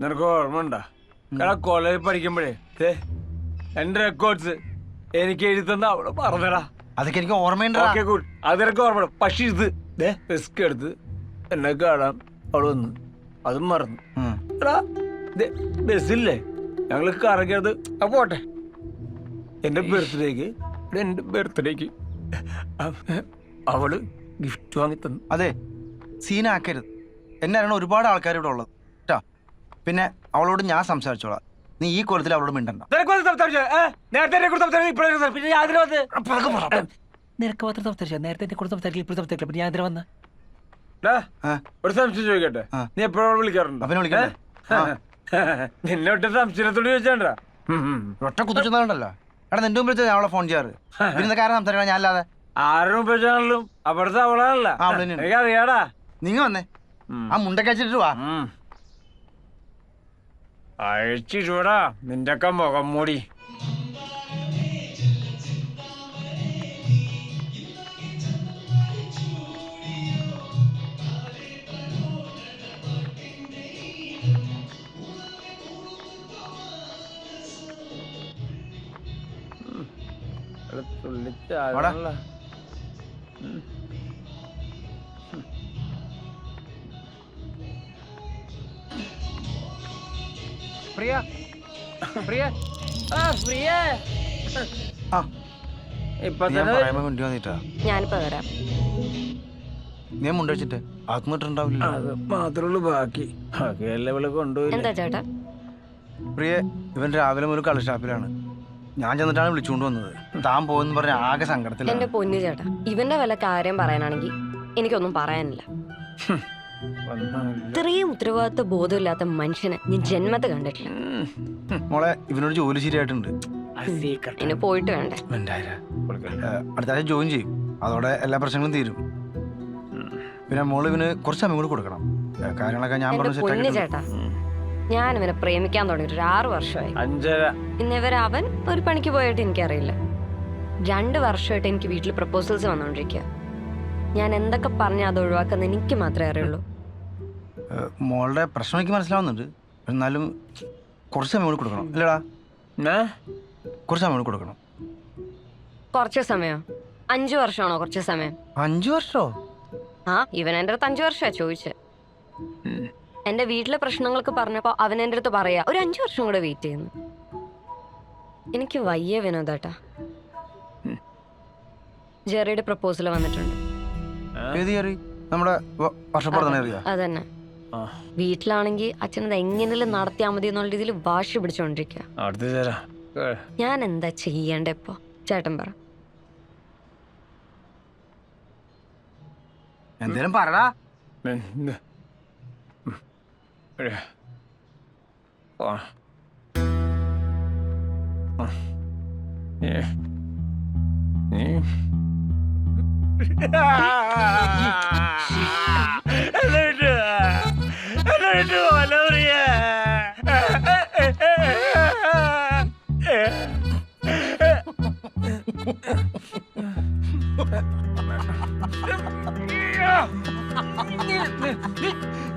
നിനക്ക് ഓർമ്മ ഉണ്ടാ എടാ കോളേജിൽ പഠിക്കുമ്പോഴേ ദേ, എന്റെ റെക്കോർഡ്സ് എനിക്ക് എഴുതുന്ന അവിടെ അവൾ പറഞ്ഞടാ. അതൊക്കെ എനിക്ക് ഓർമ്മയുണ്ട് ഓക്കെ ഗുഡ് അത് എനിക്ക് ഓർമ്മ പക്ഷെ ഇത് റിസ്ക് എടുത്ത് എന്നെ കാണാൻ അവൾ വന്നു അതും മറന്നു. എടാ ബസ്സില്ലേ ഞങ്ങൾ കറങ്ങിയത് ആ പോട്ടെ. എന്റെ ബർത്ത്ഡേക്ക് എന്റെ ബർത്ത്ഡേക്ക് അവൾ ഗിഫ്റ്റ് വാങ്ങി തന്നു. അതെ സീനാക്കരുത് എന്നെ അറിയണ ഒരുപാട് ആൾക്കാർ ഇവിടെ ഉള്ളത്. പിന്നെ അവളോട് ഞാൻ സംസാരിച്ചോളാം. നീ ഈ കൊലത്തിൽ അവളോട് മിണ്ടണ്ട. നിനക്ക് ഞാൻ അതിന് വന്ന് നിനക്ക് മാത്രം സംസാരിച്ചാ? നേരത്തെ എന്നെ കൂടെ സംസാരിക്കില്ല ഇപ്പോൾ സംസാരിക്കില്ല പിന്നെ ഞാൻ എന്തിനാ വന്ന ആ, ഒരു സംശയം ചോദിക്കട്ടെ. നീ എപ്പോഴും വിളിക്കാറുണ്ടോ? അവനെ വിളിക്കണ്ടേ? ഏ? നിന്നെ ഒറ്റ സംശയത്തോട് ചോദിച്ചാണ്ടാ? ഒറ്റ കുത്തിച്ചെന്നുണ്ടല്ലോ എടാ നിന്റെ മുമ്പിൽ ഞാൻ അവളെ ഫോൺ ചെയ്യാറ്. പിന്നെ കാരണം സംസാരിക്കണം? ഞാൻ അല്ലാതെ. ആരും ഉപയോഗിച്ചാണെങ്കിലും അവിടുത്തെ അവളാണല്ലോ. നിങ്ങൾ വന്നേ. ആ മുണ്ടൊക്കെ വെച്ചിട്ട് വാ. അഴിച്ചിടൂടാ. നിന്റെ ഒക്കെ മുഖം മൂടി. ഉം. പ്രിയ? പ്രിയ? ആ പ്രിയ. ആ. ഇപ്പൊ ഞാനിപ്പോ വരാം. നീ അത് മാത്രമുള്ളൂ ബാക്കി. എന്താ ചേട്ടാ? പ്രിയ ഇവൻ രാവിലെ മുതൽ കളി ഷാപ്പിലാണ്. ഞാൻ ചെന്നിട്ടാണ് വിളിച്ചുകൊണ്ട് വന്നത്. താൻ പോകുന്ന പറഞ്ഞ ആകെ എന്റെ സങ്കടത്തിലാണ് പൊന്നു ചേട്ടാ ഇവന്റെ വല്ല കാര്യം പറയാനാണെങ്കിൽ എനിക്കൊന്നും പറയാനില്ല. ഇത്രയും ഉത്തരവാദിത്വ ബോധമില്ലാത്ത മനുഷ്യനെ ഞാൻ ജന്മത്തെ കണ്ടിട്ടില്ല. മോളെ ഇവനോട് ജോലി ശരിയായിട്ടുണ്ട്. ഇനി പോയിട്ട് വേണ്ടേ. അടുത്ത ആഴ്ച ജോയിൻ ചെയ്യും. അതോടെ എല്ലാ പ്രശ്നങ്ങളും തീരും. പിന്നെ മോൾ ഇവന് കുറച്ച് സമയം കൂടി കൊടുക്കണം. കാര്യങ്ങളൊക്കെ ഞാൻ പറഞ്ഞു ചേട്ടാ ഞാൻ ഇവനെ പ്രേമിക്കാൻ തുടങ്ങിയിട്ട് ഒരു ആറു വർഷമായി. ഇന്നിവരെ അവൻ ഒരു പണിക്ക് പോയിട്ട് എനിക്കറിയില്ല. രണ്ട് വർഷമായിട്ട് എനിക്ക് വീട്ടിൽ പ്രപ്പോസൽസ് വന്നുകൊണ്ടിരിക്കുക ഞാൻ എന്തൊക്കെ പറഞ്ഞാൽ അത് ഒഴിവാക്കുന്ന എനിക്ക് മാത്രമേ അറിയുള്ളൂ. മോളുടെ പ്രശ്നം എനിക്ക് മനസ്സിലാവുന്നുണ്ട്. എന്നാലും കുറച്ച് സമയം കൂടി കൊടുക്കണം. അല്ലേടാ? കുറച്ച് സമയം കൂടി കൊടുക്കണം. കുറച്ച് സമയം. അഞ്ചു വർഷമാണോ കുറച്ച് സമയം? അഞ്ചു വർഷോ? ആ ഇവൻ എന്റെ അടുത്ത് അഞ്ചു വർഷമാ ചോദിച്ചത് എന്റെ വീട്ടിലെ പ്രശ്നങ്ങൾക്ക് പറഞ്ഞപ്പോ അവൻ എന്റെ അടുത്ത് പറയാ ഒരു അഞ്ചു വർഷം കൂടെ വെയിറ്റ് ചെയ്യുന്നു. എനിക്ക് വയ്യ വിനോദേട്ടാ. ജെറിയുടെ പ്രപ്പോസൽ വന്നിട്ടുണ്ട്. അതന്നെ. വീട്ടിലാണെങ്കിൽ അച്ഛനത് എങ്ങനെയും നടത്തിയാൽ മതി എന്നുള്ള രീതിയിൽ വാശി പിടിച്ചോണ്ടിരിക്കുക അടുത്ത് ഞാൻ എന്താ ചെയ്യണ്ടേ ഇപ്പൊ? ചേട്ടൻ പറ. എന്തേലും പറടാ. എന്ത്?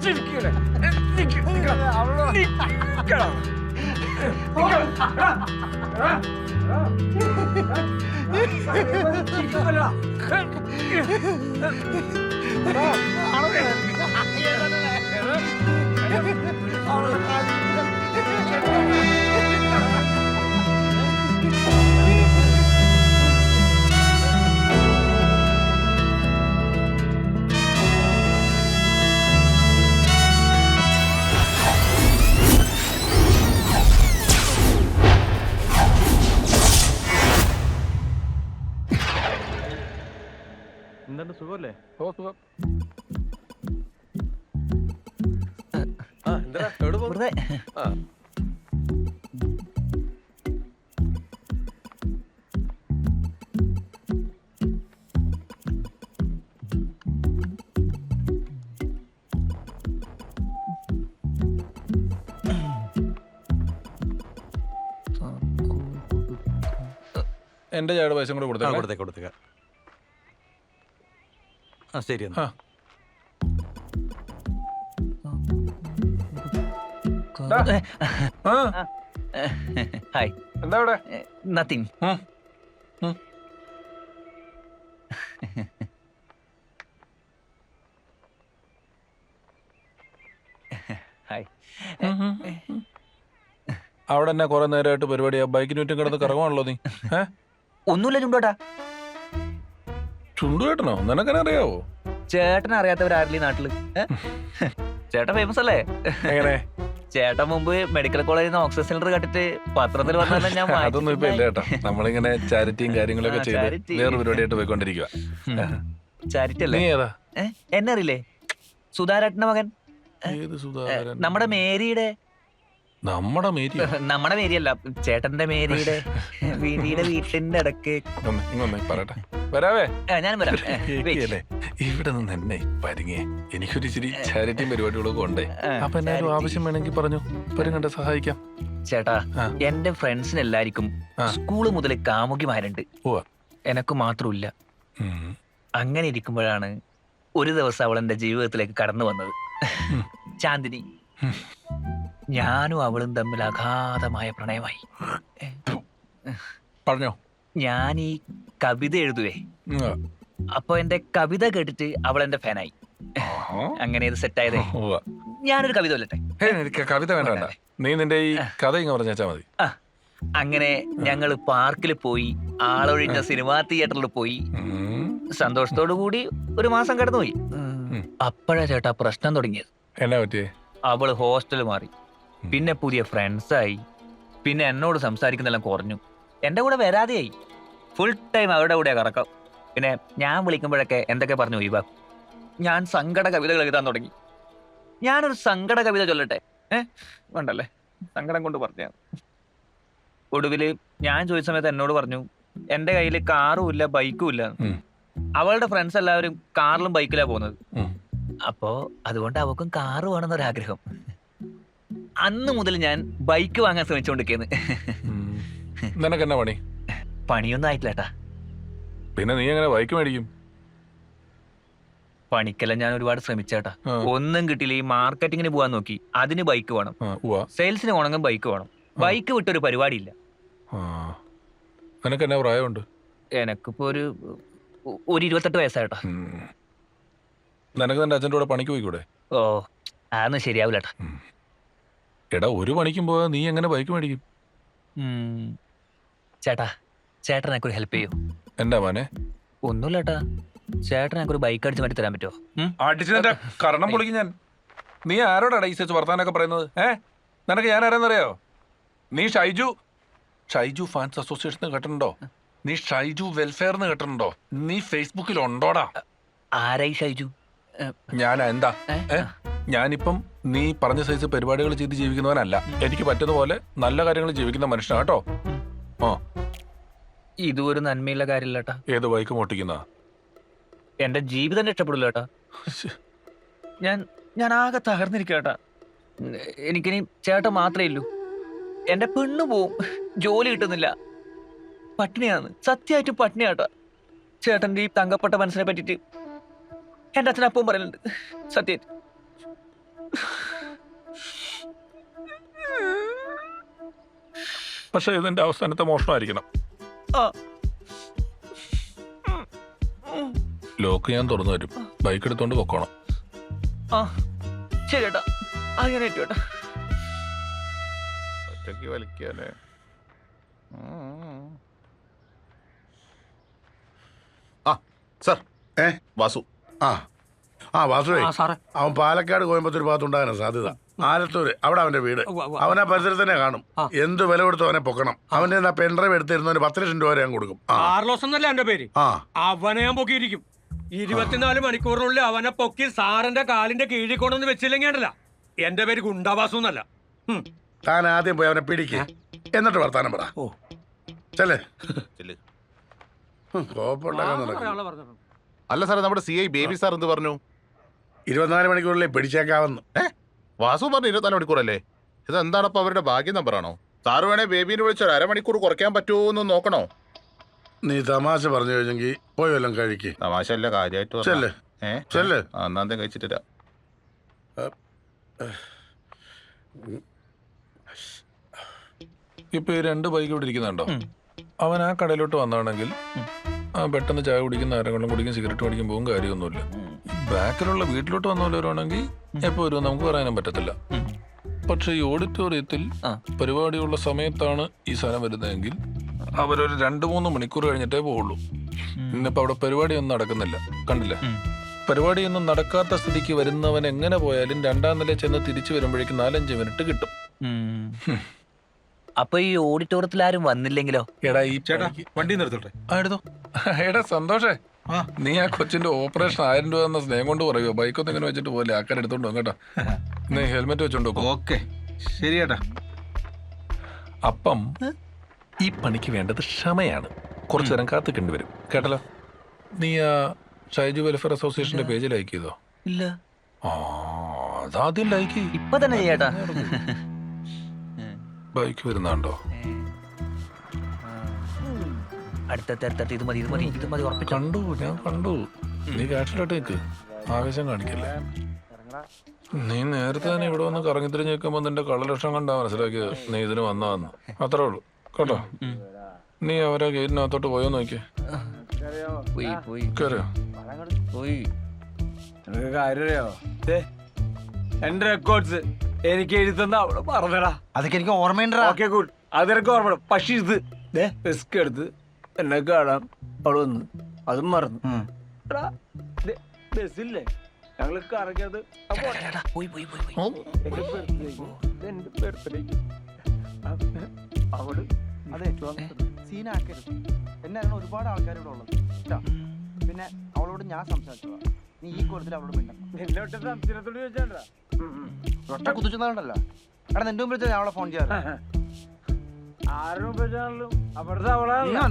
ചിരിക്കൂലെ? സുഖമല്ലേ ഓ, സുഖം. എന്റെ ചായയുടെ പൈസ കൂടെ ആ, കൊടുത്തേ കൊടുത്തേക്ക് കൊടുത്തേക്ക്. ആ ശരി എന്നാ. ഹായ്. എന്താ ഇവിടെ നത്തിങ്. ഹായ്. അവിടെ തന്നെ കുറെ നേരമായിട്ട് പരിപാടിയാ? ബൈക്കിന് ചുറ്റും കിടന്ന് കറങ്ങുവാണല്ലോ നീ. ഒന്നുമില്ല ചുണ്ടോട്ടാ. ചുണ്ടുകേട്ടനോ നിനക്കെ അറിയാവോ ചേട്ടൻ അറിയാത്തവരാരില്ലേ നാട്ടിൽ? ഏ? ചേട്ടൻ ഫേമസ് അല്ലേ? എങ്ങനെ? ചേട്ടൻ മുമ്പ് മെഡിക്കൽ കോളേജിൽ നിന്ന് ഓക്സിജൻ സിലിണ്ടർ കട്ടിട്ട് പത്രത്തിൽ വന്നാലും ഞാൻ അതൊന്നും ഇപ്പൊ ഇല്ല കേട്ടോ. നമ്മളിങ്ങനെ ചാരിറ്റിയും കാര്യങ്ങളൊക്കെ ആ, ചെയ്ത് charity. വേറെ പരിപാടിയായിട്ട് പോയിക്കൊണ്ടിരിക്കുക ചാരിറ്റി നീ അല്ലേ ഏതാ? ഏ? എന്നെ അറിയില്ലേ? സുധാരേട്ടന്റെ മകൻ? ഏത് സുധാകരൻ നമ്മുടെ മേരിയുടെ നമ്മുടെ മേരി നമ്മുടെ മേരിയല്ല ചേട്ടന്റെ മേരിയുടെ വീടിയുടെ വീട്ടിന്റെ ഇടയ്ക്ക്. പറയട്ടെ. വരാവേ? ഞാൻ വരാം. ഇവിടെ നിന്ന് എന്നെ പരിങ്ങേ. എനിക്കൊരു ഇച്ചിരി ചാരിറ്റി പരിപാടികളൊക്കെ ഉണ്ടേ അപ്പൊ എന്നാലും ആവശ്യം വേണമെങ്കിൽ പറഞ്ഞു? പരിങ്ങണ്ട സഹായിക്കാം. ചേട്ടാ. എന്റെ ഫ്രണ്ട്സിന് എല്ലാവർക്കും. സ്കൂൾ മുതൽ കാമുകിമാരുണ്ട്. എനക്ക് മാത്രമില്ല. അങ്ങനെ ഇരിക്കുമ്പോഴാണ് ഒരു ദിവസം അവൾ എന്റെ ജീവിതത്തിലേക്ക് കടന്നു വന്നത്. ചാന്ദിനി. ഞാനും അവളും തമ്മിൽ അഗാധമായ പ്രണയമായി. പറഞ്ഞോ. ഞാൻ ഈ കവിത എഴുതുവേ. അപ്പൊ എന്റെ കവിത കേട്ടിട്ട് അവൾ എന്റെ ഫാനായി. അങ്ങനെ ഇത് സെറ്റായതേ. ഞാനൊരു കവിത കൊല്ലട്ടെ കവിത വേണ്ട നീ നിന്റെ ഈ കഥ ഇങ്ങ് പറഞ്ഞാ മതി. അങ്ങനെ ഞങ്ങൾ പാർക്കിൽ പോയി ആളൊഴിഞ്ഞ സിനിമാ തിയേറ്ററിൽ പോയി. സന്തോഷത്തോടു കൂടി ഒരു മാസം കടന്നുപോയി. അപ്പോഴാ ചേട്ടാ പ്രശ്നം തുടങ്ങിയത്. എന്നാ പറ്റിയേ? അവൾ ഹോസ്റ്റൽ മാറി. പിന്നെ പുതിയ ഫ്രണ്ട്സായി പിന്നെ എന്നോട് സംസാരിക്കുന്നെല്ലാം കുറഞ്ഞു. എന്റെ കൂടെ വരാതെയായി. ഫുൾ ടൈം അവരുടെ കൂടെ കറക്കം. പിന്നെ ഞാൻ വിളിക്കുമ്പോഴൊക്കെ എന്തൊക്കെ പറഞ്ഞു ഒഴിവാ ഞാൻ സങ്കട കവിതകൾ എഴുതാൻ തുടങ്ങി. ഞാനൊരു സങ്കട കവിത ചൊല്ലട്ടെ? ഏഹ് വേണ്ടല്ലേ? സങ്കടം കൊണ്ട് പറഞ്ഞ ഒടുവിൽ ഞാൻ ചോദിച്ച സമയത്ത് എന്നോട് പറഞ്ഞു എന്റെ കയ്യിൽ കാറും ഇല്ല ബൈക്കും ഇല്ല. അവളുടെ ഫ്രണ്ട്സ് എല്ലാവരും കാറിലും ബൈക്കിലാ പോകുന്നത്. അപ്പോൾ അപ്പോ അതുകൊണ്ട് അവക്കും കാറ് വേണമെന്നൊരാഗ്രഹം. അന്ന് മുതൽ ഞാൻ ബൈക്ക് വാങ്ങാൻ ശ്രമിച്ചുകൊണ്ടിരിക്കുന്നു ഉം. നിനക്ക് എന്നാ പണി? പണിയൊന്നും ആയിട്ടില്ല ഏട്ടാ പിന്നെ നീ എങ്ങനെ ബൈക്ക് മേടിക്കും? പണിക്കല്ല ഞാൻ ഒരുപാട് ശ്രമിച്ചേട്ടാ ഒന്നും കിട്ടിയില്ല. ഈ മാർക്കറ്റിങ്ങിന് പോവാൻ നോക്കി. അതിന് ബൈക്ക് വേണം. സെയിൽസിന് പോകണമെങ്കിൽ ബൈക്ക് വേണം. ബൈക്ക് വിട്ടൊരു പരിപാടിയില്ല. ആ. നിനക്ക് എന്നാ പ്രായമുണ്ട്? എനക്കിപ്പോ ഒരു ഒരു ഇരുപത്തെട്ട് വയസ്സായിട്ടാ നിനക്ക് നിന്റെ അച്ഛന്റെ കൂടെ പണിക്ക് പോയിക്കൂടെ? ഓ അതൊന്നും ശരിയാവില്ല എടാ ഒരു പണിക്കും പോയാൽ നീ എങ്ങനെ ബൈക്ക് മേടിക്കും? ഉം. ചേട്ടാ ചേട്ടൻ എനിക്കൊരു ഹെൽപ്പ് ചെയ്യൂ. എന്താ മോനെ? ഒന്നുമില്ല ഏട്ടാ ചേട്ടൻ എനിക്കൊരു ബൈക്ക് അടിച്ച് മാറ്റി തരാൻ പറ്റുമോ? ഉം? അടിച്ച് നിന്റെ കരണം പൊളിക്കും ഞാൻ. നീ ആരോടാ ഈ സെച്ച് വർത്താനൊക്കെ പറയുന്നത്? ഏ? നിനക്ക് ഞാൻ ആരാന്നറിയോ? നീ ഷൈജു. ഷൈജു ഫാൻസ് അസോസിയേഷൻ കേട്ടിട്ടുണ്ടോ? നീ ഷൈജു വെൽഫെയർ എന്ന് കേട്ടിട്ടുണ്ടോ? നീ ഫേസ്ബുക്കിൽ ഉണ്ടോടാ? ആരായി ഷൈജു? ഞാൻ എന്താ? ഏ? ഞാനിപ്പം നീ പറഞ്ഞ സൈസ് പരിപാടികൾ ചെയ്ത് ജീവിക്കുന്നവനല്ല. എനിക്ക് പറ്റുന്ന പോലെ നല്ല കാര്യങ്ങൾ ജീവിക്കുന്ന മനുഷ്യനാ കേട്ടോ ആ. ഇതും ഒരു നന്മയുള്ള കാര്യമില്ല ഏട്ടാ ഏത് ബൈക്ക് മോട്ടിക്കുന്ന എന്റെ ജീവിതം രക്ഷപ്പെടില്ല ഏട്ടാ ഞാൻ ഞാൻ ആകെ തകർന്നിരിക്കുക ഏട്ടാ എനിക്കിനി ചേട്ടൻ മാത്രമേ ഉള്ളൂ. എന്റെ പെണ്ണു പോവും. ജോലി കിട്ടുന്നില്ല. പട്ടിണിയാണ്. സത്യമായിട്ട് പട്ടിണിയാട്ടാ ചേട്ടന്റെ ഈ തങ്കപ്പെട്ട മനസ്സിനെ പറ്റിയിട്ട് എന്റെ അച്ഛനപ്പം പറയുന്നുണ്ട്. സത്യമായിട്ട് പക്ഷെ ഇതിന്റെ അവസാനത്തെ മോഷണമായിരിക്കണം. ആ. ലോക്ക് ഞാൻ തുറന്നു തരും. ബൈക്ക് എടുത്തോണ്ട് പൊക്കോണം. ആ. ശരി അങ്ങനെ സർ. ഏ? വാസു. ആ. ആ വാസുവേ. സാറേ. അവൻ പാലക്കാട് കോയമ്പത്തൂർ ഭാഗത്തുണ്ടാകാനാ സാധ്യത. ആലത്തൂര് അവിടെ അവന്റെ വീട്. അവനാ പരിസരത്ത് തന്നെ കാണും എന്ത് വില കൊടുത്തു അവനെ പൊക്കണം. അവന്റെ ആ പെൻഡ്രൈവ് എടുത്തിരുന്നവന് പത്ത് ലക്ഷം രൂപ വരെ ഞാൻ കൊടുക്കും. ആ. കാർലോസ് എന്നല്ല എന്റെ പേര്? അവനെ ഞാൻ പൊക്കിയിരിക്കും. ഇരുപത്തിനാല് മണിക്കൂറിനുള്ളിൽ അവനെ പൊക്കി സാറിന്റെ കാലിന്റെ കീഴിൽ കൊണ്ടൊന്ന് വെച്ചില്ലെങ്കിൽ ഉണ്ടല്ല എന്റെ പേര് ഗുണ്ടാവാസു എന്നല്ല. താൻ ആദ്യം പോയി അവനെ പിടിക്ക്. എന്നിട്ട് വർത്താനം പറ. ചെല്ലേ. കോപ്പുണ്ടാക്കാൻ. അല്ല സാറേ നമ്മുടെ സി ഐ ബേബി സാർ എന്ത് പറഞ്ഞു? ഇരുപത്തിനാല് മണിക്കൂറിലേ പിടിച്ചേക്കാവുന്നു. വാസു പറഞ്ഞു ഇരുപത്തിനാല് മണിക്കൂറല്ലേ? ഇത് എന്താണ് അപ്പൊ അവരുടെ ഭാഗ്യ നമ്പറാണോ? സാറ് വേണേ ബേബീനെ വിളിച്ച് ഒരു അരമണിക്കൂർ കുറയ്ക്കാൻ പറ്റുമോ എന്ന് നോക്കണോ? നീ തമാശ പറഞ്ഞു കഴിഞ്ഞെങ്കിൽ പോയി വല്ലതും കഴിക്ക്. തമാശ അല്ല കാര്യമായിട്ട് ചെല്ല്. ഏ? ചെല്ല്. ആ, എന്നാ എന്തേ കഴിച്ചിട്ടില്ല. ഇപ്പൊ ഈ രണ്ട് ബൈക്ക് ഇവിടെ ഇരിക്കുന്നുണ്ടോ? അവൻ ആ കടയിലോട്ട് വന്നാണെങ്കിൽ ആ പെട്ടെന്ന് ചായ കുടിക്കുന്ന ആരെങ്കിലും കുടിക്കും സിഗരറ്റ് മേടിക്കും പോകും കാര്യമൊന്നുമില്ല. ബാക്കിലുള്ള വീട്ടിലോട്ട് വന്നവരാണെങ്കിൽ എപ്പോ വരും നമുക്ക് പറയാനും പറ്റത്തില്ല. പക്ഷേ ഈ ഓഡിറ്റോറിയത്തിൽ. പരിപാടിയുള്ള സമയത്താണ് ഈ സാധനം വരുന്നതെങ്കിൽ അവരൊരു രണ്ട് മൂന്ന് മണിക്കൂർ കഴിഞ്ഞിട്ടേ പോവുള്ളൂ. ഇന്നിപ്പോ അവിടെ പരിപാടിയൊന്നും നടക്കുന്നില്ല. കണ്ടില്ല? പരിപാടി പരിപാടിയൊന്നും നടക്കാത്ത സ്ഥിതിക്ക് വരുന്നവൻ എങ്ങനെ പോയാലും രണ്ടാം നില ചെന്ന് തിരിച്ചു വരുമ്പോഴേക്കും നാലഞ്ച് മിനിറ്റ് കിട്ടും. അപ്പൊ ഈ ഓഡിറ്റോറിയത്തിൽ ആരും വന്നില്ലെങ്കിലോ? എടാ ഈ ചേട്ടാ വണ്ടി നിർത്തോട്ടെ? ആ, എടുത്തോ. എടാ സന്തോഷേ. നീ ആ കൊച്ചിന്റെ ഓപ്പറേഷൻ ആയിരം രൂപ എന്ന സ്നേഹം കൊണ്ട് പറയുമോ ബൈക്കൊന്നും ഇങ്ങനെ വെച്ചിട്ട് പോലെ ആക്കാൻ എടുത്തോണ്ട് കേട്ടോ. നീ ഹെൽമെറ്റ് വെച്ചോണ്ട് ഓക്കെ. ശരി ചേട്ടാ അപ്പം ഈ പണിക്ക് വേണ്ടത് ക്ഷമയാണ്. കുറച്ചു നേരം കാത്തിക്കേണ്ടി വരും. കേട്ടല്ലോ? നീ ആ ഷൈജു വെൽഫെയർ അസോസിയേഷന്റെ പേജ് ലൈക്ക് ചെയ്തോ? ഇല്ല. ആ അതാദ്യം ലൈക്ക് ഇപ്പൊ തന്നെ ചേട്ടാ ബൈക്ക് വരുന്നുണ്ടോ? അടുത്തത്തെ അടുത്തത്തെ ഇത് മതി ഇത് മതി ഇത് മതി ഉറപ്പിച്ചു. കണ്ടു ഞാൻ കണ്ടു. നീ കാറ്റിലോട്ട് നിൽക്ക് ആവേശം കാണിക്കല്ലേ? നീ നേരത്തെ തന്നെ ഇവിടെ വന്ന് കറങ്ങി തിരിഞ്ഞ് നിൽക്കുമ്പോൾ നിന്റെ കള്ളലക്ഷണം കണ്ടാ മനസ്സിലാക്കിയത് നീ ഇതിന് വന്നാന്ന് അത്രേ ഉള്ളൂ. കേട്ടോ? നീ അവരെ ഗേറ്റിനകത്തോട്ട് പോയോ നോക്കിയേ. പോയി പോയി. കയറിയോ പോയി. നിനക്ക് കാര്യം അറിയോ? ദേ, എന്റെ റെക്കോർഡ്സ് എനിക്ക് എഴുതുന്ന അവിടെ പറഞ്ഞടാ. അതൊക്കെ എനിക്ക് ഓർമ്മയുണ്ടാ ഓക്കെ ഗുഡ് അതെനിക്ക് ഓർമ്മ പക്ഷേ ഇത് റിസ്ക് എടുത്ത് എന്നെ കാണാൻ അവിടെ വന്ന്. അതും മറന്നു. എടാ, ദേ, ബസ്സില്ലേ? ഞങ്ങൾ കറങ്ങിയത് എന്റെ ബർത്ത്ഡേക്ക്. എന്റെ ബർത്ത്ഡേക്ക്. അതെ സീനാക്കരുത്. എന്നാണ് ഒരുപാട് ആൾക്കാർ ഇവിടെ ഉള്ളത്. പിന്നെ അവളോട് ഞാൻ സംസാരിച്ചു നീ ഈ കൂട്ടത്തിൽ അവളോട് മിണ്ടണം സംശയത്തോട് ചോദിച്ചാണ്ടാ ഒറ്റ എടാ നിന്റെ മുമ്പിൽ ഞാൻ അവളെ ഫോൺ ചെയ്യാറ്. ആരും അവിടുത്തെ അവളാണല്ലോ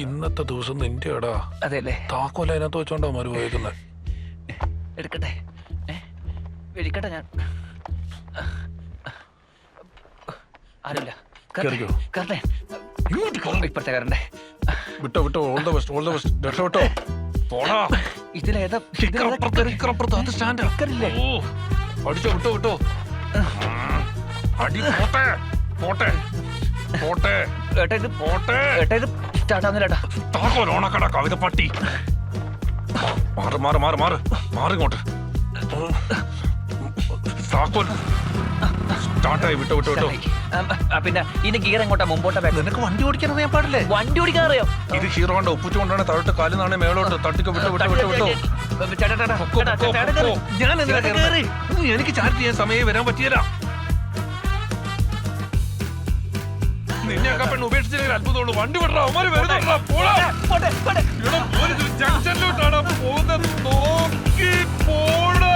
ഇന്നത്തെ ദിവസം നിന്റെ എടാ അതെ അല്ലേ താക്കോല അതിനകത്ത് വെച്ചോണ്ടാ മരു പോയേക്കുന്നത് എടുക്കട്ടെ? എടുക്കട്ടെ ഞാൻ. ആരുമില്ല. ഇപ്പഴത്തെ കറണ്ടേ വിട്ടോ വിട്ടോ all the best all the best രക്ഷപ്പെട്ടോ. പോടാ. ഇതിലേതാ അത് സ്റ്റാൻഡാ? ഓ അടിച്ചോ വിട്ടോ വിട്ടോ. അടി പോട്ടെ പോട്ടെ പോട്ടെ ഏട്ടാ ഇത് പോട്ടെ. ഏട്ടാ ഇത് സ്റ്റാർട്ട് ആവുന്നില്ല ഏട്ടാ. താക്കോൽ ഓണക്കട കവിത പട്ടി. മാറ് മാറ് മാറ് മാറ്. മാറി ഇങ്ങോട്ട്. താക്കോൽ. സ്റ്റാർട്ടായി വിട്ടോ വിട്ടോ വിട്ടോ. പിന്നെ ഇനി ഗിയർ എങ്ങോട്ടാ മുമ്പോട്ടാ ബാക്ക് നിനക്ക് വണ്ടി ഓടിക്കാൻ അറിയാൻ പാടില്ലേ? വണ്ടി ഓടിക്കാൻ അറിയോ. ഇത് ഹീറോ കൊണ്ട് ഒപ്പിച്ചുകൊണ്ടാണ് കൊണ്ടാണ് കാലിൽ കാൽ മേളോട്ട് തട്ടിക്ക് വിട്ടു വിട്ടു വിട്ടു വിട്ടു. ഞാൻ എനിക്ക് ചാറ്റ് ചെയ്യാൻ സമയം വരാൻ പറ്റിയല്ല. നിന്നെയൊക്കെ പെണ്ണ് ഉപേക്ഷിച്ചില്ലെങ്കിൽ അത്ഭുതമുള്ളൂ. വണ്ടി വിടറാ അവന്മാര് വെറുതെ ജംഗ്ഷനിലോട്ടാണ് പോകുന്നത്. നോക്കി പോടാ